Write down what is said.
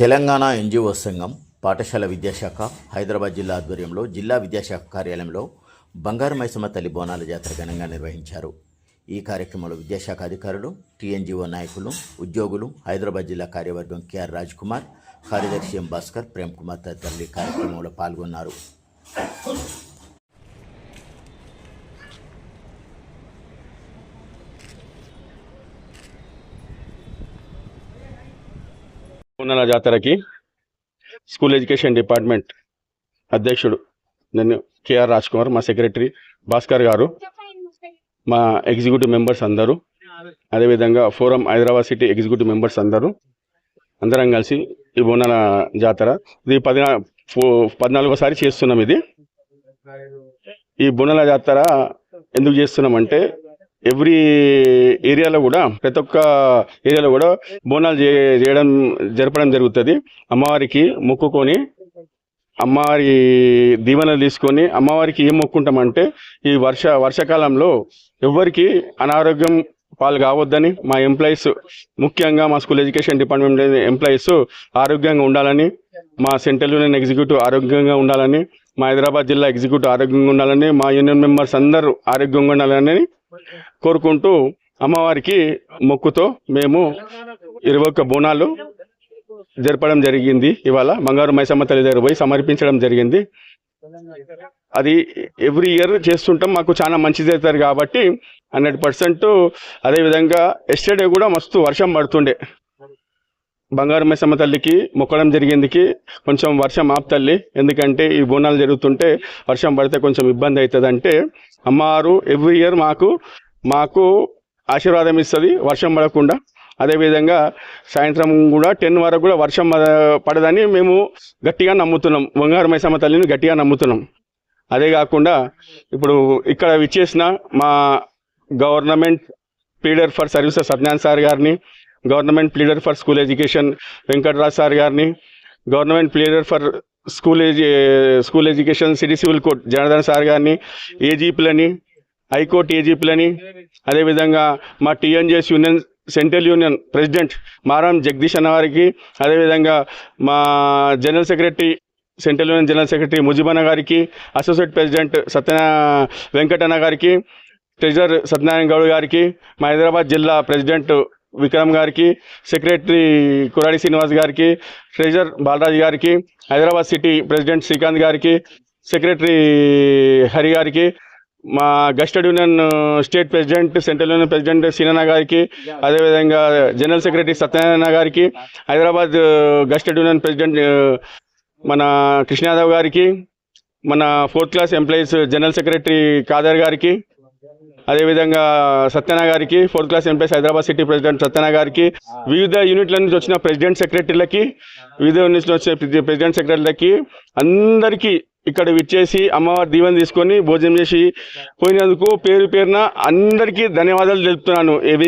Telangana NGO సంఘం పాఠశాల విద్యాశాఖ హైదరాబాద్ జిల్లా ఆధ్వర్యంలో జిల్లా విద్యాశాఖ కార్యాలయంలో బంగారు మైసమ్మ తల్లి బోనాల జాతర ఘనంగా నిర్వహించారు. ఈ కార్యక్రమంలో విద్యాశాఖ అధికారులు టీఎన్జిఓ నాయకులు ఉద్యోగులు హైదరాబాద్ జిల్లా కార్యవర్గం కెఆర్ రాజ్ కుమార్ కార్యదర్శి ఎం భాస్కర్ ప్రేమ్ కుమార్ తదితరులు ఈ కార్యక్రమంలో పాల్గొన్నారు. పూర్ణాల జాతరకి స్కూల్ ఎడ్యుకేషన్ డిపార్ట్మెంట్ అధ్యక్షుడు నేను కేఆర్ రాజ్ కుమార్ మా సెక్రటరీ భాస్కర్ గారు మా ఎగ్జిక్యూటివ్ మెంబర్స్ అందరూ అదేవిధంగా forum Hyderabad city executive members అందరూ అందరం కలిసి ఈ బోనాల జాతర. ఇది పది పద్నాలుగోసారి చేస్తున్నాం ఇది. ఈ బోనాల జాతర ఎందుకు చేస్తున్నామంటే ఎవ్రీ ఏరియాలో కూడా ప్రతి ఒక్క ఏరియాలో కూడా బోనాలు చేయడం జరపడం జరుగుతుంది. అమ్మవారికి మొక్కుకొని అమ్మవారి దీవెనలు తీసుకొని అమ్మవారికి ఏం మొక్కుంటామంటే ఈ వర్ష వర్షాకాలంలో ఎవ్వరికి అనారోగ్యం పాలు కావద్దని మా ఎంప్లాయీస్ ముఖ్యంగా మా స్కూల్ ఎడ్యుకేషన్ డిపార్ట్మెంట్ ఎంప్లాయీస్ ఆరోగ్యంగా ఉండాలని మా సెంట్రల్ యూనియన్ ఎగ్జిక్యూటివ్ ఆరోగ్యంగా ఉండాలని మా హైదరాబాద్ జిల్లా ఎగ్జిక్యూటివ్ ఆరోగ్యంగా ఉండాలని మా యూనియన్ మెంబర్స్ అందరూ ఆరోగ్యంగా ఉండాలని కోరుకుంటూ అమ్మవారికి మొక్కుతో మేము ఇరవై ఒక్క బోనాలు జరపడం జరిగింది. ఇవాళ బంగారు మైసమ్మ తల్లి దగ్గర పోయి సమర్పించడం జరిగింది. అది ఎవ్రీ ఇయర్ చేస్తుంటాం. మాకు చాలా మంచిది అవుతారు కాబట్టి హండ్రెడ్ పర్సెంట్ అదేవిధంగా ఎస్టర్డే కూడా మస్తు వర్షం పడుతుండే. బంగారు మైసమ్మ తల్లికి మొక్కడం జరిగిందికి కొంచెం వర్షం ఆపుతల్లి ఎందుకంటే ఈ బోనాలు జరుగుతుంటే వర్షం పడితే కొంచెం ఇబ్బంది అవుతుంది అంటే అమ్మవారు ఎవ్రీ ఇయర్ మాకు మాకు ఆశీర్వాదం ఇస్తుంది వర్షం పడకుండా. అదేవిధంగా సాయంత్రం కూడా టెన్ వరకు కూడా వర్షం పడదని మేము గట్టిగా నమ్ముతున్నాం. బంగారు మైసమ్మ తల్లిని గట్టిగా నమ్ముతున్నాం. అదే కాకుండా ఇప్పుడు ఇక్కడ విచ్చేసిన మా government pleader for services Satyanarayana sir గారిని government pleader for school education Venkatraj sir గారిని government pleader for school edu school education city civil court Janardhan sir గారిని ఏజీపీలని హైకోర్టు ఏజీపీలని అదేవిధంగా మా TNGS union central union president Maram Jagadish అన్న వారికి అదేవిధంగా మా general secretary central union general secretary ముజిబన్న గారికి అసోసియేట్ ప్రెసిడెంట్ సత్యన వెంకటన్న గారికి ట్రెజరర్ సత్యనారాయణ గౌడ్ గారికి మా హైదరాబాద్ జిల్లా ప్రెసిడెంట్ విక్రమ్ గారికి సెక్రటరీ కురాడి శ్రీనివాస్ గారికి ట్రెజర్ బాలరాజ్ గారికి హైదరాబాద్ సిటీ ప్రెసిడెంట్ శ్రీకాంత్ గారికి సెక్రటరీ హరి గారికి మా gazetted union state president central union president సీనన్న గారికి అదేవిధంగా జనరల్ సెక్రటరీ సత్యనారాయణ గారికి హైదరాబాద్ గస్టెడ్ యూనియన్ ప్రెసిడెంట్ మన కృష్ణయాదవ్ గారికి మన fourth class employees general secretary Khader గారికి అదేవిధంగా సత్యనా గారికి fourth class employees Hyderabad city president సత్యనా గారికి వివిధ యూనిట్ల నుంచి వచ్చిన ప్రెసిడెంట్ సెక్రటరీలకి వివిధ యూనిట్ల నుంచి వచ్చిన ప్రెసిడెంట్ సెక్రటరీలకి అందరికీ ఇక్కడ విచ్చేసి అమ్మవారి దీవెన తీసుకొని భోజనం చేసి పోయినందుకు పేరు పేరున అందరికీ ధన్యవాదాలు తెలుపుతున్నాను. ఏవి